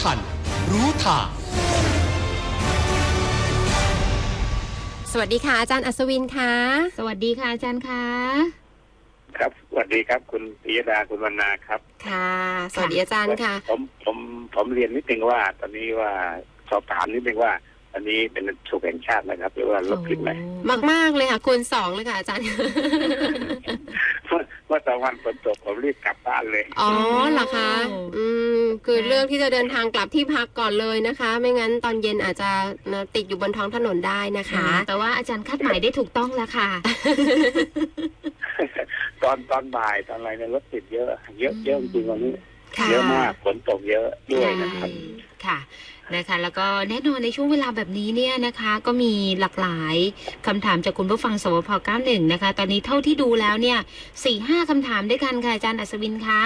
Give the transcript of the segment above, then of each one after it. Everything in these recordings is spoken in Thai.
ทัน รู้ทางสวัสดีค่ะ อาจารย์อัศวินค่ะ สวัสดีค่ะ อาจารย์คะครับสวัสดีครับคุณปิยดาคุณวรรณาครับ ค่ะ สวัสดีอาจารย์ค่ะ ผมผมผมเรียนนิดนึงว่า ตอนนี้ว่าสอบถามนิดนึงว่าต อนนี้เป็นสุขแห่งชาตินะครับ หรือว่าลดขึ้นไหมมากมากๆเลยค่ะคูณสองเลยค่ะอาจารย์เมื่อเมื่อตอนวันฝนตกผมรีบกลับบ้านเลย อ๋อเหรอคะ อืมคือเรื่องที่จะเดินทางกลับที่พักก่อนเลยนะคะ ไม่งั้นตอนเย็นอาจจะติดอยู่บนท้องถนนได้นะคะ แต่ว่าอาจารย์คาดหมายได้ถูกต้องแล้วค่ะ ตอนตอนบ่ายตอนอะไรเนี่ยรถติดเยอะ เยอะเยอะจริงๆวันนี้ค่ะ เยอะมากฝนตกเยอะด้วยนะครับค่ะนะคะ แล้วก็แน่นอนในช่วงเวลาแบบนี้เนี่ยนะคะ ก็มีหลากหลายคำถามจากคุณผู้ฟังสวพ 91 นะคะ ตอนนี้เท่าที่ดูแล้วเนี่ยสี่ห้าคำถามด้วยกันค่ะอาจารย์อัศวินคะ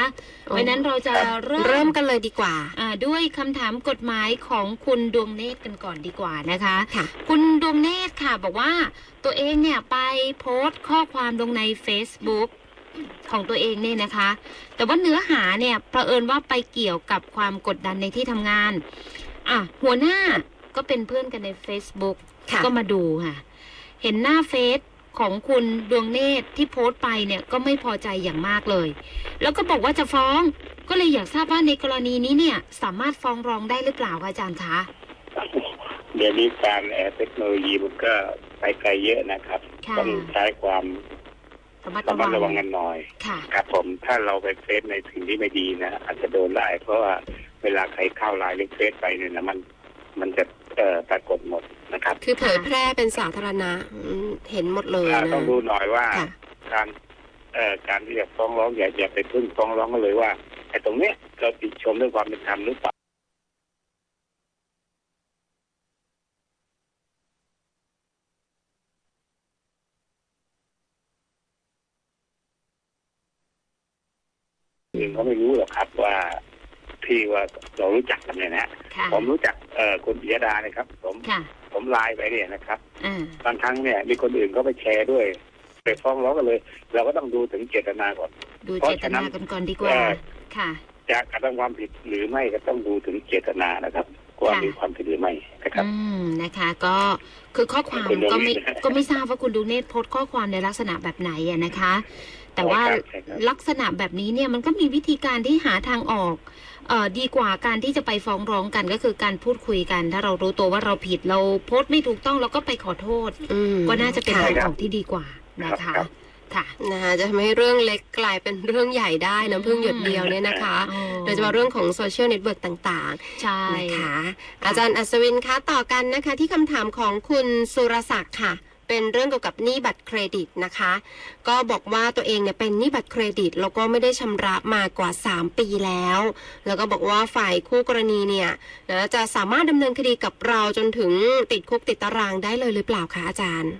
โอ้เพราะฉะนั้นเราจะเริ่มเริ่มกันเลยดีกว่าอ่าด้วยคำถามกฎหมายของคุณดวงเนตรกันก่อนดีกว่านะคะค่ะคุณดวงเนตรค่ะบอกว่าตัวเองเนี่ยไปโพสต์ข้อความลงใน Facebook ของตัวเองเนี่ยนะคะ แต่ว่าเนื้อหาเนี่ยประเอิญว่าไปเกี่ยวกับความกดดันในที่ทำงานอะหัวหน้าก็เป็นเพื่อนกันใน Facebook ค่ะก็มาดูค่ะ เห็นหน้าเฟซของคุณดวงเนตรที่โพสต์ไปเนี่ยก็ไม่พอใจอย่างมากเลย แล้วก็บอกว่าจะฟ้องก็เลยอยากทราบว่าในกรณีนี้เนี่ย สามารถฟ้องร้องได้หรือเปล่าคะอาจารย์คะเดี๋ยวนี้การแอร์เทคโนโลยีมันก็ไปไกลเยอะนะครับค่ะต้องใช้ความ ระมัดระระมัวัดงระวังกันหน่อยค่ะครับผมถ้าเราไปเฟซในสิ่งที่ไม่ดีนะอาจจะโดนได้เพราะว่าเวลาใครเข้าไลน์หรือเฟซไปเนี่ยนะมันมันจะเอ่อปรากฏหมดนะครับ คือเผยแพร่เป็นสาธารณะอืมเห็นหมดเลยอ่านะต้องดูหน่อยว่าค่ะการเอ่อการที่จะฟ้องร้องอย่าอย่าไปพึ่งฟ้องร้องกันเลยว่าไอ้ตรงเนี้ยเราติดชมด้วยความเป็นธรรมหรือเปล่า อื่นเขาไม่รู้หรอกครับว่าที่ว่าเรารู้จักกันเนี่ยนะค่ะผมรู้จักเอ่อคุณปิยดานะครับ ผมค่ะผมไลน์ไปเนี่ยนะครับอ่าบางครั้งเนี่ย มีคนอื่นก็ไปแชร์ด้วย ไปฟ้องร้องกันเลย เราก็ต้องดูถึงเจตนาก่อน ดูเพราะเจตฉะนั้นานกันก่อนดีกว่าเอ่อค่ะ จะกระทำความผิดหรือไม่ก็ต้องดูถึงเจตนานะครับว่าค่ะมีความผิดหรือไม่นะครับ อืมนะคะ ก็คือข้อความคุณดวงก็ไม่เนตรก็ไม่ทราบว่าคุณดวงเนตรโพสต์ข้อความในลักษณะแบบไหนอะนะคะ แต่ว่าใช่ครับใช่ครับลักษณะแบบนี้เนี่ยมันก็มีวิธีการที่หาทางออกเอ่อดีกว่าการที่จะไปฟ้องร้องกันก็คือการพูดคุยกัน ถ้าเรารู้ตัวว่าเราผิดเราโพสต์ไม่ถูกต้องเราก็ไปขอโทษอืมก็น่าจะเป็นค่ทางออกที่ดีกว่านะคะครับค่ะนะคะจะทำให้เรื่องเล็กกลายเป็นเรื่องใหญ่ได้น้ำพึ่งหยดเดียวเนี่ยนะคะอ๋อโดยเฉพาะเรื่องของโซเชียลเน็ตเวิร์กต่างใช่ๆนะคะอาจารย์อัศวินคะต่อกันนะคะที่คำถามของคุณสุรศักดิ์ค่ะ เป็นเรื่องเกี่ยวกับหนี้บัตรเครดิตนะคะ ก็บอกว่าตัวเองเนี่ยเป็นหนี้บัตรเครดิต แล้วก็ไม่ได้ชำระมากว่า 3 ปีแล้ว แล้วก็บอกว่าฝ่ายคู่กรณีเนี่ยนะจะสามารถดำเนินคดีกับเราจนถึงติดคุกติดตารางได้เลยหรือเปล่าคะอาจารย์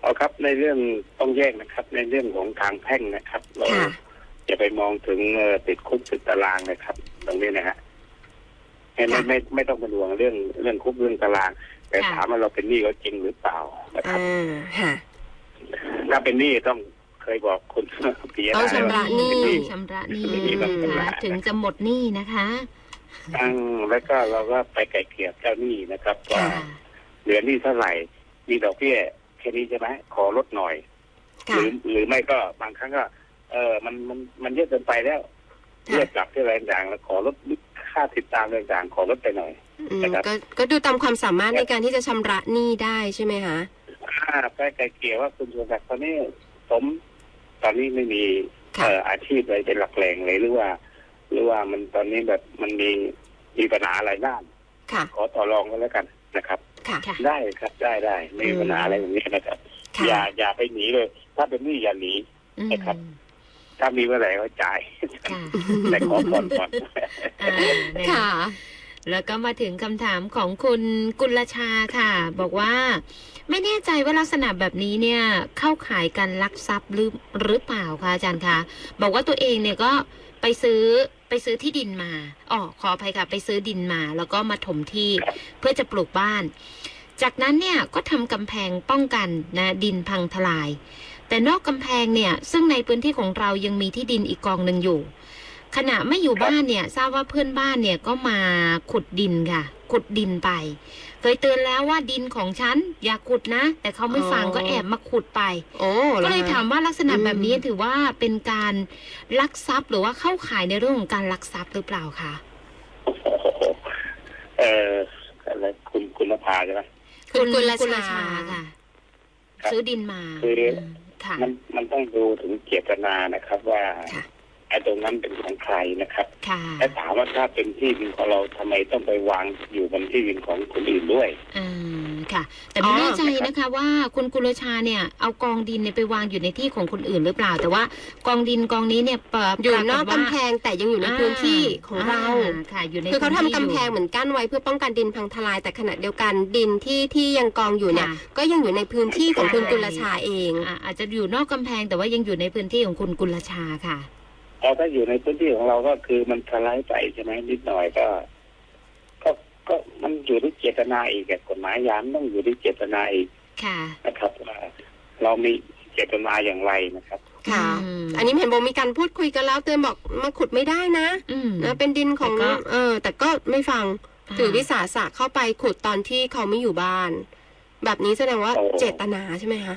เอาครับในเรื่องต้องแยกนะครับ ในเรื่องของทางแพ่งนะครับ เราค่ะจะไปมองถึงติดคุกติดตารางนะครับ ตรงนี้นะฮะไม่ไม่ไม่ต้องเป็นห่วงเรื่องเรื่องคุกเรื่องตาราง แต่ค่ะถามว่าเราเป็นหนี้เขาจริงหรือเปล่านะครับอ่าค่ะถ้าเป็นหนี้ต้องเคยบอกคุณปิยดาต้องชำระหนี้เป็นหนี้ชำระหนี้เป็นหนี้ต้องชำระถึงจะหมดหนี้นะคะตั้งแล้วก็เราก็ไปไก่เกลี่ยเจ้าหนี้นะครับว่าค่ะเหลือหนี้เท่าไหร่ มีดอกเบี้ยแค่นี้ใช่ไหมขอลดหน่อยหค่ะรือหรือไม่ก็บางครั้งก็ เออมันมันมันเยอะเกินไปแล้วค่ะเรียกกลับที่อะไรต่างๆแล้วขอลดค่าติดตามอะไรต่างๆขอลดไปหน่อยอืม นะครับก็ก็ดูตามความสามารถในการที่จะชำระหนี้ได้ใช่ไหมคะถ้าไปไก่เกลี่ยว่าคุณสุรศักดิ์ตอนนี้ผมตอนนี้ไม่มีค่ะเอ่ออาชีพอะไรเป็นหลักแหล่งเลยหรือว่า หรือว่ามันตอนนี้แบบมันมีมีปัญหาอะไรด้านค่ะขอต่อรองกันแล้วกันนะครับค่ะค่ะได้ครับได้ได้ไม่มีปัญหาอะไรแบบนี้นะครับค่ะอย่าอย่าไปหนีเลย ถ้าเป็นหนี้อย่าหนีอืมนะครับถ้ามีเมื่อไหร่ก็จ่ายค่ะแต่ขอผ่อนก่อนอ่าเนี่ยค่ะ แล้วก็มาถึงคำถามของคุณกุลชาค่ะ บอกว่า ไม่แน่ใจว่าลักษณะแบบนี้เนี่ยเข้าขายการลักทรัพย์หรือหรือเปล่าคะอาจารย์คะบอกว่าตัวเองเนี่ยก็ไปซื้อไปซื้อที่ดินมาอ๋อขออภัยค่ะ ไปซื้อดินมา แล้วก็มาถมที่เพื่อจะปลูกบ้าน จากนั้นเนี่ยก็ทำกำแพงป้องกันนะดินพังทลาย แต่นอกกำแพงเนี่ยซึ่งในพื้นที่ของเรายังมีที่ดินอีกกองหนึ่งอยู่ ขณะไม่อยู่บ้านเนี่ยทราบว่าเพื่อนบ้านเนี่ยก็มาขุดดินค่ะ ขุดดินไป เคยเตือนแล้วว่าดินของฉันอย่าขุดนะ แต่เขาไม่ฟังอ๋อก็แอบมาขุดไป โอ้ก็เลยหรอคะถามว่าลักษณะอืมแบบนี้ถือว่าเป็นการลักทรัพย์หรือว่าเข้าข่ายในเรื่องของการลักทรัพย์หรือเปล่าคะโอ้โหเอออะไรคุณคุณนภาใช่ไหมคุณกุลกุลชาชาค่ะครับซื้อดินมาคืออืมค่ะมันมันต้องดูถึงเจตนานะครับว่าค่ะ ไอ้ตรงนั้นเป็นของใครนะครับค่ะถ้าถามว่าถ้าเป็นที่ดินของเราทำไมต้องไปวางอยู่บนที่ดินของคนอื่นด้วยอ่าค่ะ แต่ไม่อ๋อแน่ใจนะคะว่าคุณกุลชาเนี่ยเอากองดินเนี่ยไปวางอยู่ในที่ของคนอื่นหรือเปล่า แต่ว่ากองดินกองนี้เนี่ยปรอยู่นอกปรากฏว่ากำแพงแต่ยังอยู่ในพื้นที่ของเราอ่ค่ะอยู่ในคือเขาทำพื้นกำที่แพงยู่เหมือนกั้นไว้เพื่อป้องกันดินพังทลายแต่ขณะเดียวกันดินที่ที่ยังกองอยู่เนี่ยค่ะก็ยังอยู่ในพื้นที่ของคุณใช่กุลชาเองอ่าอาจจะอยู่นอกกำแพงแต่ว่ายังอยู่ในพื้นที่ของคุณกุลชาค่ะ พอถ้าอยู่ในพื้นที่ของเราก็คือมันทลายไปใช่ไหมนิดหน่อยก็ ก็ก็มันอยู่ที่เจตนาอีกอะกฎหมายยามต้องอยู่ที่เจตนาอีกค่ะนะครับว่าเรามีเจตนาอย่างไรนะครับ ค่ะอืมอันนี้เห็นบอกมีการพูดคุยกันแล้วเตือนบอกมาขุดไม่ได้นะอืมนะเป็นดินของแต่ก็เออ แต่ก็ไม่ฟังาถือวิสาสะเข้าไปขุดตอนที่เขาไม่อยู่บ้าน แบบนี้แสดงว่าโอ้เจตนาใช่ไหมคะ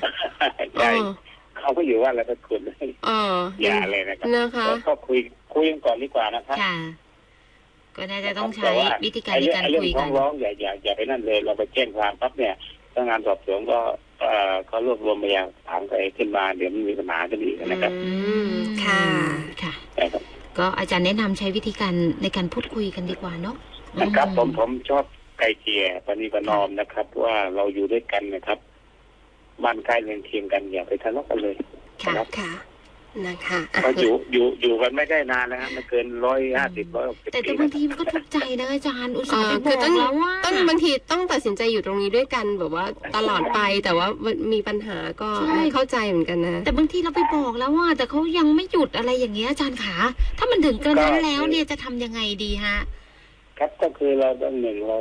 เอใช่อ เขาก็อยู่ว่าแล้วไปคุณเอออย่าเลยนะครับนะคะแล้วก็คุยคุยกันก่อนดีกว่านะครับค่ะก็น่าจะต้องใช้แต่ว่าวิธีการไอ้ในเรื่องการไอ้เรื่อคุยงฟ้กัอนงร้องอย่าอย่าอย่าไปนั่นเลยเราไปแจ้งความปั๊บเนี่ยพนักงานสอบสวนก็เอ่อเขารวบรวมพยานถามไปขึ้นมาเดี๋ยวมันมีปัญหากันอีกนะครับ อืมค่ะค่ะนะครับก็อาจารย์แนะนำใช้วิธีการในการพูดคุยกันดีกว่าเนาะนะครับอืผมผมชอบไก่เกลียปณีประนอมนะครับ ว่าเราอยู่ด้วยกันนะครับ บ้านใกล้เรือนเคียงกันอย่าไปทะเลาะกันเลยค่ะครับค่ะนะคะอะเพราะอยู่อยู่อยู่กันไม่ได้นานนะฮะไม่เกินร้อยห้าสิบร้อยหกสิบแต่ปีแต่บางทีมันก็ทุกข์ใจนะอาจารย์อุตส่าห์ไปเออบคืออกต้องแล้วว่าต้องบางทีต้องตัดสินใจอยู่ตรงนี้ด้วยกันแบบว่าตลอดไปแต่ว่ามีปัญหาก็เข้าใจเหมือนกันนะ แต่บางทีเราไปบอกแล้วว่า แต่เขายังไม่หยุดอะไรอย่างเงี้ยอาจารย์ขาถ้ามันถึงกระนั้นแล้วเนี่ยจะทำยังไงดีฮะ ครับก็คือเราต้องหนึ่งเรา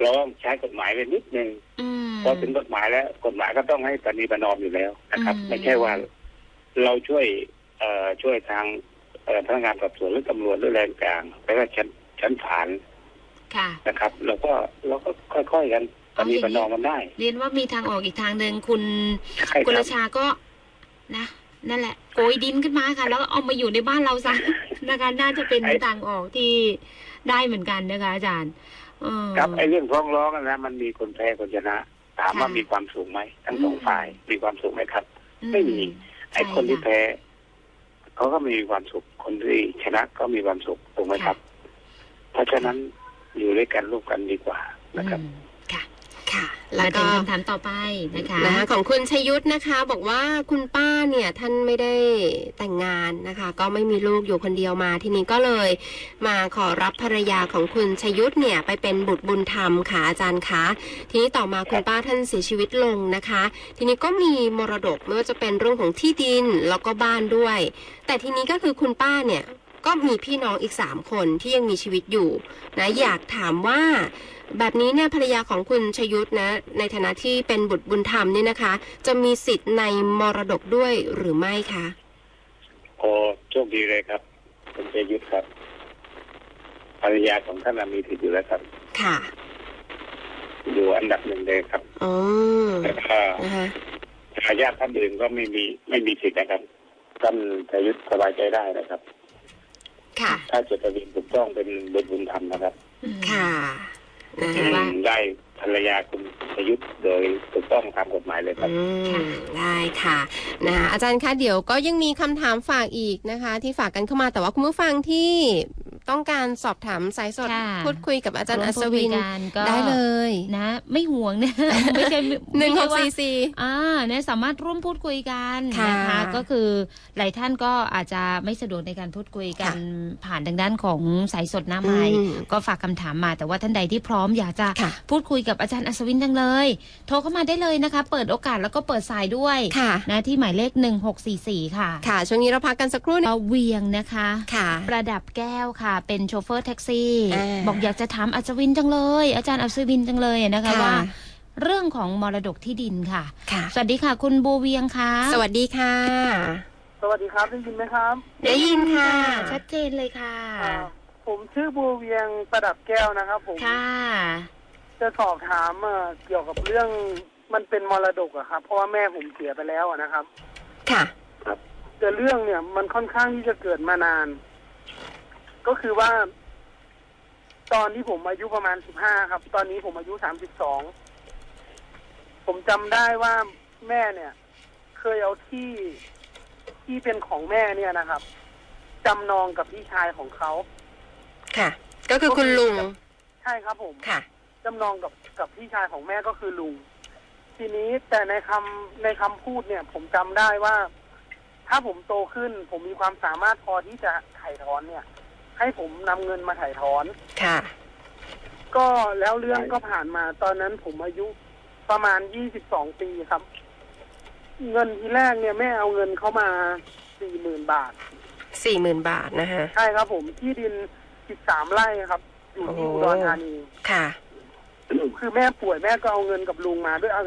เราต้องใช้กฎหมายไปนิดนึงอืมพอถึงกฎหมายแล้ว กฎหมายก็ต้องให้ปณีประนอมอยู่แล้วนะครับอืมไม่ใช่ว่าเราช่วยเอ่อช่วยทางเอ่อพนักงานสอบสวนหรือตำรวจหรือแรงกลางไปว่าชั้นชั้นศาลค่ะนะครับเราก็เราก็ค่อยๆกันปณีประนอมกันได้ เรียนว่ามีทางออกอีกทางหนึ่งคุณใช่กุคลรับชาก็นะ นั่นแหละโกยดินขึ้นมาค่ะ แล้วก็เอามาอยู่ในบ้านเราซะนะคะน่าจะเป็นทางออกที่ได้เหมือนกันนะคะอาจารย์เออครับไอ้เรื่องฟ้องร้องกันนะมันมีคนแพ้คนชนะ ถามว่าค่ะมีความสุขไหมทั้งสองอืมฝ่ายมีความสุขไหมครับอืไม่มี ไอ้ใช่คนที่ค่ะแพ้เขาก็ไม่มีความสุขคนที่ชนะก็มีความสุขถูกไหมครับ เพราะฉะนั้นอยู่ด้วยกันร่วมกันดีกว่านะครับอืมค่ะค่ะ แล้แล้ววถึก็งคำถามต่อไปนะคะนะคะของคุณชยุทธนะคะ บอกว่าคุณป้าเนี่ยท่านไม่ได้แต่งงานนะคะ ก็ไม่มีลูกอยู่คนเดียวมา ทีนี้ก็เลยมาขอรับภรรยาของคุณชยุทธเนี่ยไปเป็นบุตรบุญธรรมค่ะอาจารย์คะทีนี้ต่อมาคุณป้าท่านเสียชีวิตลงนะคะ ทีนี้ก็มีมรดกไม่ว่าจะเป็นเรื่องของที่ดินแล้วก็บ้านด้วย แต่ทีนี้ก็คือคุณป้าเนี่ยก็มีพี่น้องอีกสามคนที่ยังมีชีวิตอยู่นะอยากถามว่า แบบนี้เนี่ยภรรยาของคุณชยุทธนะ ในฐานะที่เป็นบุตรบุญธรรมเนี่ยนะคะ จะมีสิทธิ์ในมรดกด้วยหรือไม่คะโอ้โชคดีเลยครับ คุณเจยุทธครับ ภรรยาของท่านน่ะมีสิทธิ์อยู่แล้วครับ ค่ะ อยู่อันดับหนึ่งเลยครับอ๋อแล้วก็นะคะทายาทท่านอื่นก็ไม่มีไม่มีสิทธิ์นะครับท่านเจยุทธสบายใจได้นะครับ ค่ะ ถ้าจดทะเบียนถูกต้องเป็นบุตรบุญธรรมนะครับอืมค่ะนะ ถืคะอว่าได้ภรรยาคุณประยุทธ์โดยถูกต้องตามกฎหมายเลยครับอืมได้ค่ะนะคะอาจารย์คะเดี๋ยวก็ยังมีคำถามฝากอีกนะคะ ที่ฝากกันเข้ามาแต่ว่าคุณผู้ฟังที่ ต้องการสอบถามสายสดค่ะพูดคุยกับอาจารย์ร่อัวมศพูคุวิยนกันก็ได้เลยนะ ไม่ห่วงนะไม่ใช่ไม่หนึ่งหไม่กใช่ว่าสี่สี่อ่าเนี่ยสามารถร่วมพูดคุยกันค่ะนะคะก็คือหลายท่านก็อาจจะไม่สะดวกในการพูดคุยกันผ่านทางด้านของสายสดหน้าไม้อืมก็ฝากคำถามมา แต่ว่าท่านใดที่พร้อมอยากจะค่ะพูดคุยกับอาจารย์อัศวินจังเลย โทรเข้ามาได้เลยนะคะ เปิดโอกาสแล้วก็เปิดสายด้วยค่ะนะที่หมายเลข 1644 ค่ะ ค่ะ ช่วงนี้เราพักกันสักครู่หนึงเอาเวียงนะคะค่ะประดับแก้วค่ะเป็นโชเฟอร์แท็กซี่อ่าบอกอยากจะถามอัศวินจังเลย อาจารย์อัศวินจังเลยนะคะค่ะว่าเรื่องของมรดกที่ดินค่ะค่ะสวัสดีค่ะ คุณบัวเวียงค่ะ สวัสดีค่ะ สวัสดีครับได้ยินไหมครับ ได้ยินค่ะ ชัดเจนเลยค่ะอ่าผมชื่อบัวเวียงประดับแก้วนะครับผม ค่ะ จะสอบถามเอ่อเกี่ยวกับเรื่องมันเป็นมรดกอะครับ เพราะว่าแม่ผมเสียไปแล้วอะนะครับ ค่ะแต่เรื่องเนี่ยมันค่อนข้างที่จะเกิดมานาน ก็คือว่า ตอนที่ผมอายุประมาณสิบห้าครับ ตอนนี้ผมอายุสามสิบสองผมจำได้ว่าแม่เนี่ย เคยเอาที่ที่เป็นของแม่เนี่ยนะครับจำนองกับพี่ชายของเขาค่ะ ก็คือคุณลุงใช่ครับผมค่ะจำนองกับกับพี่ชายของแม่ก็คือลุงทีนี้แต่ในคำในคำพูดเนี่ย ผมจำได้ว่า ถ้าผมโตขึ้น ผมมีความสามารถพอที่จะถ่ายถอนเนี่ย ให้ผมนำเงินมาถ่ายถอน ค่ะ ก็แล้วเรื่องก็ผ่านมาตอนนั้นผมอายุประมาณยี่สิบสองปีครับ เงินทีแรกเนี่ยแม่เอาเงินเข้ามาสี่หมื่นบาท สี่หมื่นบาทนะคะ ใช่ครับ ผมที่ดินสิบสามไร่ครับ อยู่ที่โอ้ อุดรธานี ค่ะ คือแม่ป่วยแม่ก็เอาเงินกับลุงมาด้วยเอา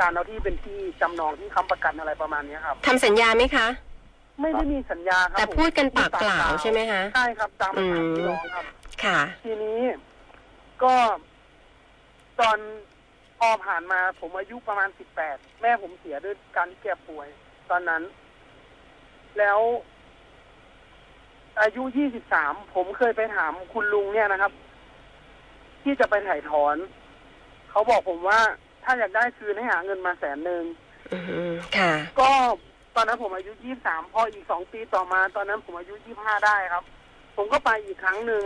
การเอาที่เป็นที่จำนองที่ค้ำประกันอะไรประมาณเนี้ยครับ ทำสัญญาไหมคะ ไม่ได้มีสัญญาครับแต่ผมพูดกันปากเปล่าใช่ไหมคะ ใช่ครับตามภาษาอืมพี่น้องครับ ค่ะ ทีนี้ก็ ตอนพอผ่านมา ผมอายุประมาณสิบแปดแม่ผมเสียด้วยการที่แกป่วย ตอนนั้น แล้ว อายุยี่สิบสามผมเคยไปถามคุณลุงเนี่ยนะครับ ที่จะไปถ่ายถอน เขาบอกผมว่าถ้าอยากได้คืนให้หาเงินมาแสนหนึ่งอืมค่ะ ก็ ตอนนั้นผมอายุยี่สามพออีกสองปีต่อมา ตอนนั้นผมอายุยี่ห้าได้ครับ ผมก็ไปอีกครั้งหนึ่ง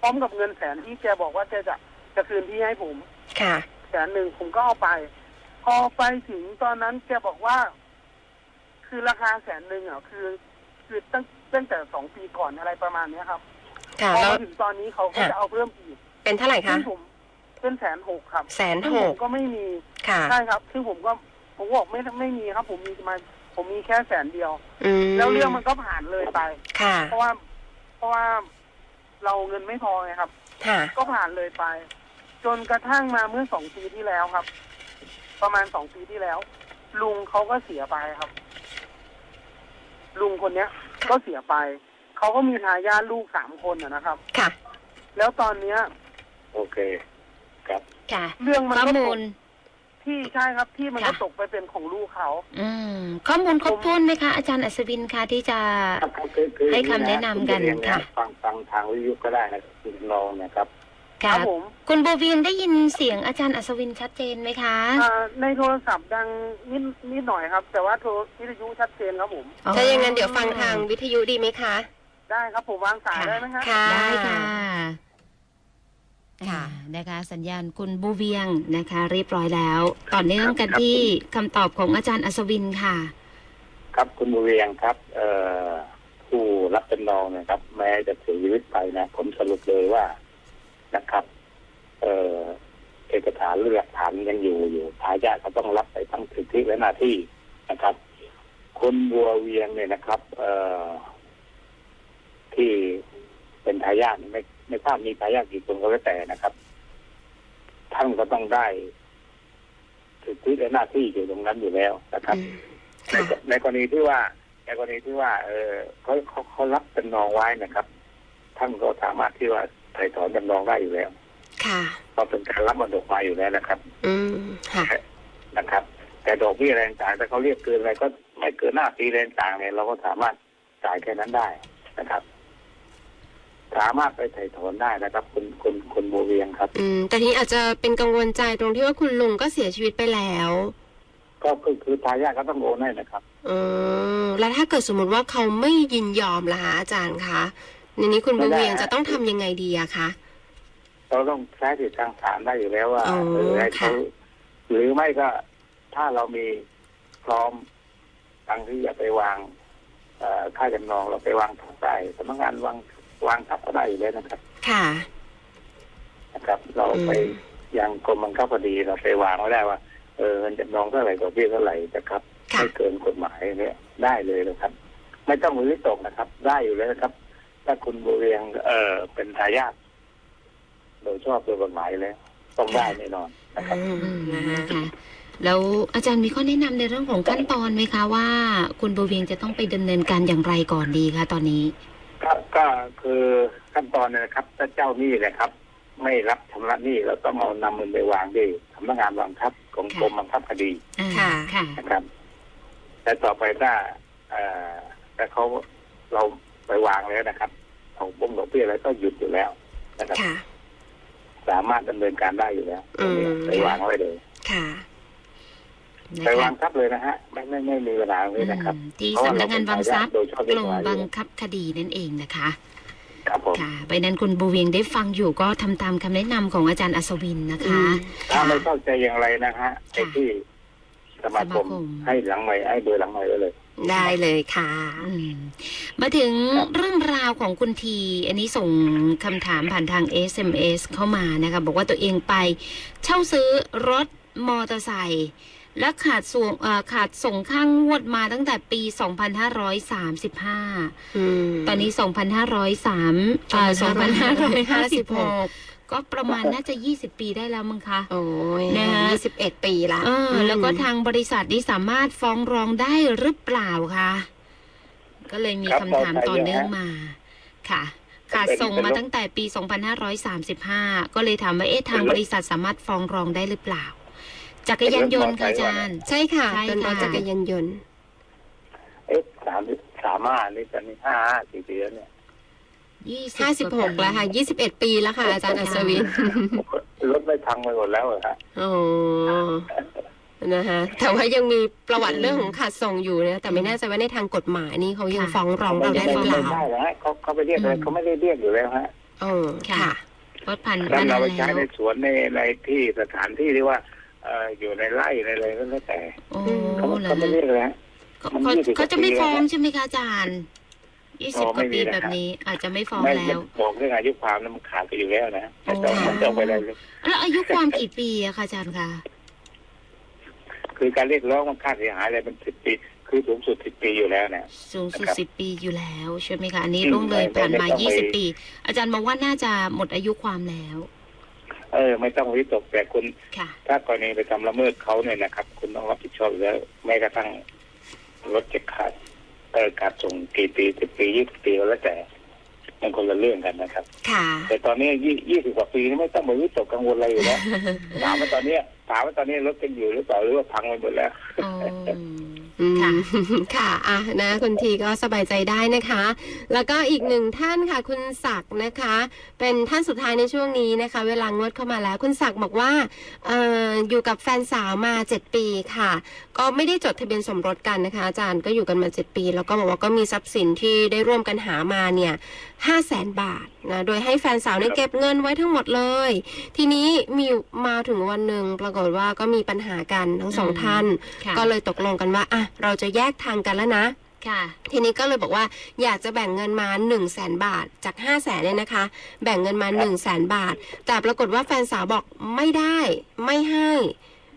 พร้อมกับเงินแสนที่แกบอกว่าแกจะจะคืนที่ให้ผมค่ะแสนหนึ่งผมก็เอาไป พอไปถึงตอนนั้นแกบอกว่า คือราคาแสนหนึ่งอะคือ คือตั้งตั้งแต่สองปีก่อนอะไรประมาณเนี้ยครับค่ะพอแล้วมาถึงตอนนี้เขาก็ค่ะจะเอาเพิ่มอีกเป็นเท่าไหร่คะซึ่งผมเป็นแสนหกครับแสนซึ่งหผกมก็ไม่มีค่ะ ใช่ครับซึ่งผมก็ผมบอกไม่ไม่มีครับ ผมมีมา ผมมีแค่แสนเดียว อืมแล้วเรื่องมันก็ผ่านเลยไป ค่ะ เพราะว่า เพราะว่าเราเงินไม่พอไงครับ ค่ะ ก็ผ่านเลยไป จนกระทั่งมาเมื่อสองปีที่แล้วครับ ประมาณสองปีที่แล้ว ลุงเขาก็เสียไปครับ ลุงคนเนี้ย ก็เสียไป เขาก็มีทายาทลูกสามคนนะนะครับ ค่ะ แล้วตอนเนี้ย โอเค ครับ ค่ะ เรื่องมันข้อก็ตมูกล ที่ใช่ครับที่มันก็ค่ะ ตกไปเป็นของลูกเขา อืมข้อมูลครบถ้วนไหมคะ อาจารย์อัศวินคะที่จะครับคือคือให้คำแนะนำกันณเรียค่ะ ฟังฟังทางวิทยุก็ได้นะครับคุณลองนะครับคค่ะรับผมคุณโบเวียงได้ยินเสียงอาจารย์อัศวินชัดเจนไหมคะ อ่าในโทรศัพท์ดังนิดนิดหน่อยครับ แต่ว่าโทรวิทยุชัดเจนครับผม ถ้าอย่างนั้นเดี๋ยวฟังทางวิทยุดีไหมคะ ได้ครับผมวางสายได้ไหมครับค่ะ ได้ค่ะ ค่ะอ่านะคะสัญญาณคุณบูเวียงนะคะ เรียบร้อยแล้ว ต่อเนื่องกันที่คำตอบของอาจารย์อัศวินค่ะ ครับคุณบุเรียงครับ เอ่อผู้รับจำนองนะครับ แม้จะเสียชีวิตไปนะ ผมสรุปเลยว่านะครับ เอ่อเอกสารหรือหลักฐานยังอยู่อยู่ทายาทก็ต้องรับไปทั้งสิทธิและหน้าที่นะครับคุณบัวเวียงเนี่ยนะครับ เอ่อที่เป็นทายาทไม่ ไม่ทราบมีทายาทกี่คนก็แล้วแต่นะครับ ท่านก็ต้องได้สิทธิและหน้าที่อยู่ตรงนั้นอยู่แล้วนะครับอืมในค่ะในกรณีที่ว่าในกรณีที่ว่า เออเขาเขาเขารับจำนองไว้นะครับ ท่านก็สามารถที่ว่าถ่ายถอนจำนองได้อยู่แล้ว ค่ะเพราะเป็นการรับมรดกมาอยู่แล้วนะครับ อืมค่ะนะครับ แต่ดอกเบี้ยแรงต่างถ้าเขาเรียกเกินอะไรก็ไม่เกินหน้าปีแรงต่างเนี่ยเราก็สามารถจ่ายแค่นั้นได้นะครับ สามารถไปถ่ายถอนได้นะครับคุณคุณคุณโมเวียงครับ อืมแต่ทีนี้อาจจะเป็นกังวลใจตรงที่ว่าคุณลุงก็เสียชีวิตไปแล้ว ก็คือคือทายาทก็ต้องโอนให้นะครับอืมแล้วถ้าเกิดสมมติว่าเขาไม่ยินยอมล่ะคะอาจารย์คะในนี้คุณไม่บุได้เวียงจะต้องทำยังไงดีอะคะเราต้องใช้สิทธิทางศาลได้อยู่แล้วว่าอ๋อเออให้เขาค่ะหรือไม่ก็ถ้าเรามีพร้อมทางที่จะไปวางเอ่อค่าจำนองเราไปวางทับได้สำนักงานวาง วางทับก็ได้อยู่แล้วนะครับ ค่ะ นะครับ เราไปอืมยังกรมบังคับคดีเราไปวางไว้ได้ว่า เออเงินจำนองเท่าไหร่ดอกเบี้ยเท่าไหร่นะครับค่ะ ไม่เกินกฎหมายเนี่ยได้เลยนะครับ ไม่ต้องมือวิตกนะครับ ได้อยู่แล้วนะครับ ถ้าคุณบุเรียง เออเป็นทายาทโดยชอบโดยกฎหมายแล้วต้องได้แน่นอนนะครับ อืมอืมนะคะนะคะแล้วอาจารย์มีข้อแนะนำในเรื่องของขั้นตอนไหมคะว่า คุณบัวเวียงจะต้องไปดำเนินการอย่างไรก่อนดีคะตอนนี้ ก็ก็คือขั้นตอนเนยนะครับถ้าเจ้าหนี้นะครับ ไม่รับชำระหนี้เราต้องเอานำเงินไปวางที่สำนักงานบังคับของค่ะกรมบังคับคดีอ่าค่ะค่ะนะครับแต่ต่อไปถ้าเอ่อถ้าเขาเราไปวางแล้วนะครับของบุ้งดอกเบี้ยอะไรก็หยุดอยู่แล้วนะครับค่ะสามารถดำเนินการได้อยู่แล้วตรงนี้อืมไปวางไว้เลยค่ะนะ ไปคะวางทรัพย์เลยนะฮะไม่ไม่ไม่มีเวลาเลยนะครับอืมที่สำนักงานบังคับโดยชอบกด้วยลุ่มกฎหมายบังคับคดีนั่นเองนะคะครับผมค่ะไปนั้นคุณบูเวียงได้ฟังอยู่ก็ทำตามคำแนะนำของอาจารย์อัศวินนะคะ ถ้าไม่เข้าใจอย่างไรนะฮะไอ้ที่สมาคมสมาคมให้หลังใหม่ให้เบอร์หลังใหม่ไว้เลย ได้เลยค่ะอืมมาถึงครับเรื่องราวของคุณที อันนี้ส่งคำถามผ่านทาง SMS เข้ามานะคะ บอกว่าตัวเองไปเช่าซื้อรถมอเตอร์ไซค์ และขาดส่งเอ่อขาดส่งข้างงวดมาตั้งแต่ปี 2535อืมตอนนี้ 2503เอ่อ2556ก็ประมาณน่าจะ 20 ปีได้แล้วมั้งคะ โอ้ยนะคะยี่สิบเอ็ดปีละเออแล้วก็ทางบริษัทนี้สามารถฟ้องร้องได้หรือเปล่าคะ ก็เลยมีครับคำถามฟ้องได้ต่อเนื่องเยอะฮะมาค่ะ ขาดส่งมาตั้งแต่ปี 2535 ก็เลยถามว่าเอ๊ะทางบริษัทสามารถฟ้องร้องได้หรือเปล่า จักรยานยนต์ค่ะอาจารย์ใช่ค่ะใช่เป็นรถค่ะจักรยานยนต์เอ๊ะสามสามห้านี่ตอนนี้ห้าสี่ปีแล้วเนี่ย20ห้าสิบหกแล้วค่ะยี่สิบเอ็ดปีแล้วค่ะ อาจารย์อัศวินรถไม่พังไปหมดแล้วเหรอฮะโอ้นะคะแต่ว่ายังมีประวัติเรื่องของขาดส่งอยู่นะแต่ไม่แน่ใจว่าในทางกฎหมายนี่เขายังค่ะฟ้องร้องเราได้หรือเปไม่ล่าได้แล้วฮะเขาเขาไปเรียกอะไรอืมเขาไม่ได้เรียกอยู่แล้วฮะโอ้ค่ะค่ะรถพันแล้วมาเรานานไปใช้แล้วในสวนในในที่สถานที่ที่ว่าเอ่ออยู่ในไร่ในอะไรก็แล้วแต่โอ้เขาเหรอเขาไม่เรียกเลยฮะเขามันเขา20เขาจะไม่ปีแล้วฟ้องใช่ไหมคะอาจารย์ยี่สิบอ๋อกว่าไม่มีปีนะแบบครับนี้ อาจจะไม่ฟ้องไม่แล้ไม่วบอกเรื่องอายุความนั้นมันขาดไปอยู่แล้วนะอ๋อแต่มันจะไปอะไรเลยแล้วอายุความกี่ปีอะคะอาจารย์คะคือการเรียกร้องมันค่าเสียหายอะไรมันสิบปี คือสูงสุดสิบปีอยู่แล้วเนี่ยสูงสุดนะครับสิบปีอยู่แล้วใช่ไหมคะอันนี้อืมล่วงเลยไม่ผ่านไม่มาต้องยี่สิบไปปี อาจารย์มองว่าน่าจะหมดอายุความแล้ว เออไม่ต้องวิตกแต่คุณค่ะ ถ้ากรณีไปทำละเมิดเขาเนี่ยนะครับ คุณต้องรับผิดชอบอยู่แล้วแม้กระทั่งรถจะขาดเออขาดส่งกี่ปีสิบปียี่สิบปีก็แล้วแต่มันคนละเรื่องกันนะครับ ค่ะ แต่ตอนนี้ยี่ยี่สิบกว่าปีนี่ไม่ต้องไปวิตกกังวลอะไรอยู่แล้ว ถามว่าตอนเนี้ยถามว่าตอนนี้รถเป็นอยู่หรือเปล่าหรือว่าพังไปหมดแล้วอ๋ออืมค่ะค่ะอะนะคุณทีก็สบายใจได้นะคะ แล้วก็อีกหนึ่งท่านค่ะ คุณศักดิ์นะคะ เป็นท่านสุดท้ายในช่วงนี้นะคะ เวลางวดเข้ามาแล้ว คุณศักดิ์บอกว่าเอ่ออยู่กับแฟนสาวมา7ปีค่ะ ก็ไม่ได้จดทะเบียนสมรสกันนะคะ อาจารย์ก็อยู่กันมา7ปี แล้วก็บอกว่าก็มีทรัพย์สินที่ได้ร่วมกันหามาเนี่ยห้าแสนบาทนะโดยให้แฟนสาวเนี่ยเก็บเงินไว้ทั้งหมดเลย ทีนี้มีอยู่มาถึงวันหนึ่งปรากฏว่าก็มีปัญหากันทั้งสองอืมท่านค่ะก็เลยตกลงกันว่าอะเราจะแยกทางกันแล้วนะค่ะทีนี้ก็เลยบอกว่าอยากจะแบ่งเงินมา1นึ่งแสนบาทจาก5้าแสนเนี่ยนะคะ แบ่งเงินมา1นึ่งแสนบาท แต่ปรากฏว่าแฟนสาวบอกไม่ได้ไม่ให้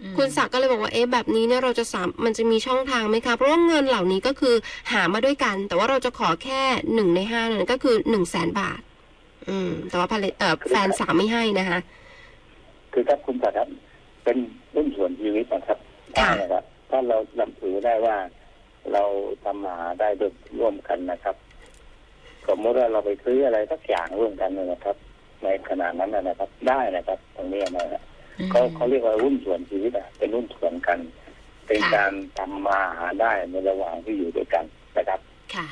อืมคุณศักดิ์ก็เลยบอกว่าเอ๊ะแบบนี้เนี่ยเราจะสามมันจะมีช่องทางไหมคะเพราะว่าเงินเหล่านี้ก็คือหามาด้วยกัน แต่ว่าเราจะขอแค่หนึ่งในห้านั่นก็คือ1นึ่งแสนบาท อืม แต่ว่าภรรยเอ่อแฟนสาวไม่ให้นะคะคือถ้าคุณจัดครับเป็นรุ่นส่วนชีวิตนะครับค่ะได้นะครับ ถ้าเราลำถือได้ว่าเราทำมาหาได้ด้วยร่วมกันนะครับ สมมติว่าเราไปซื้ออะไรสักอย่างร่วมกันเนี่ยนะครับ ในขณะนั้นนะนะครับ ได้นะครับ ตรงนี้นะฮะเขาเขาเรียกว่ารุ่นส่วนชีวิตอะเป็นรุ่นส่วนกัน เป็นค่ะการทำมาหาได้ในระหว่างที่อยู่ด้วยกันนะครับ ค่ะ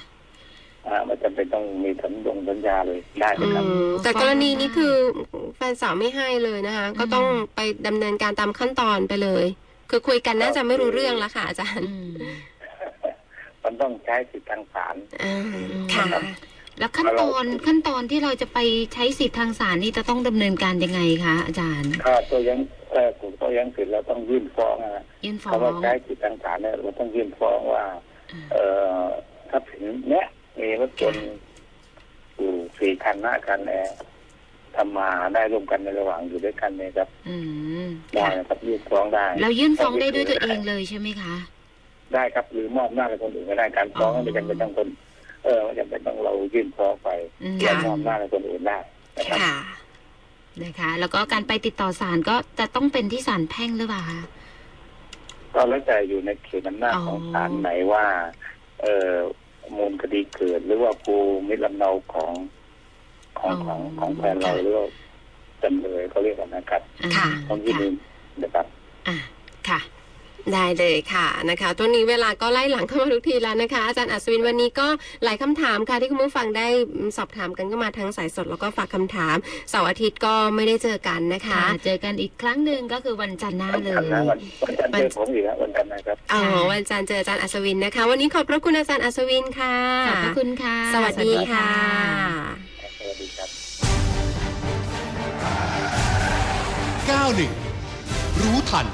อ่าไม่จำเป็นต้องมีสัญญงสัญญาเลยได้อืนะครับมแต่กรณีนี้คือแฟนสาวไม่ให้เลยนะคะ ก็ต้องไปดำเนินการตามขั้นตอนไปเลย คือคุยกันน่าจะไม่รู้เรื่องแล้วค่ะ อาจารย์อืมมันต้องใช้สิทธิทางศาลอ่าค่ะ แล้วขั้นตอนขั้นตอนที่เราจะไปใช้สิทธิทางศาลนี่จะต้องดำเนินการยังไงคะอาจารย์ถ้าตัวยังเออถูกตัวยังสิทธิ์เราต้องยื่นฟ้องนะฮะยื่นฟ้อคำว่างใช้สิทธิทางศาลเนี่ยเราต้องยื่นฟ้องว่า เอ่อทรัพย์สินเนี้ยมีรถยนต์อยู่สี่คันห้าคันแอร์ ทำมาหาได้ร่วมกันในระหว่างอยู่ด้วยกันเนี่ยครับอืมได้ค่ะนะครับยื่นฟ้องได้เรายื่นฟ้องได้ด้วยตัวเองเลยใช่ไหมคะ ได้ครับหรือมอบหน้าให้คนอื่นก็ได้การฟ้องอ๋อไม่จำเป็นต้องคน เออไม่จำเป็นต้องเรายื่นฟ้องไปอืม เรามอบหน้าให้คนอื่นได้นะครับค่ะนะคะ แล้วก็การไปติดต่อศาลก็จะต้องเป็นที่ศาลแพ่งหรือเปล่าคะ ก็แล้วแต่อยู่ในเขตอำนาจอ๋อของศาลไหนว่า เอ่อมูลคดีเกิดหรือว่าภูมิลำเนาของ ของของของแฟนเราหรือว่าจำเลยเขาเรียกกันนะครับค่ะต้องที่นี่นะครับอะค่ะได้เลยค่ะนะคะตัวนี้เวลาก็ไล่หลังเข้ามาทุกทีแล้วนะคะ อาจารย์อัศวินวันนี้ก็หลายคำถามค่ะที่คุณผู้ฟังได้สอบถามกันก็มาทั้งสายสดแล้วก็ฝากคำถามเสาร์อาทิตย์ก็ไม่ได้เจอกันนะคะค่ะเจอกันอีกครั้งหนึ่งก็คือวันจันทร์หน้าวันเลจันทร์นะยวันวันจันทร์เจอผมอีกแล้ววันจันทร์นะครับอ๋อค่ะวันจันทร์เจออาจารย์อัศวินนะคะ วันนี้ขอบพระคุณอาจารย์อัศวินค่ะขอบพระคุณค่ะ สวัสดีค่ะส วัสดีครับ 91 รู้ทัน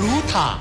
รู้ทาง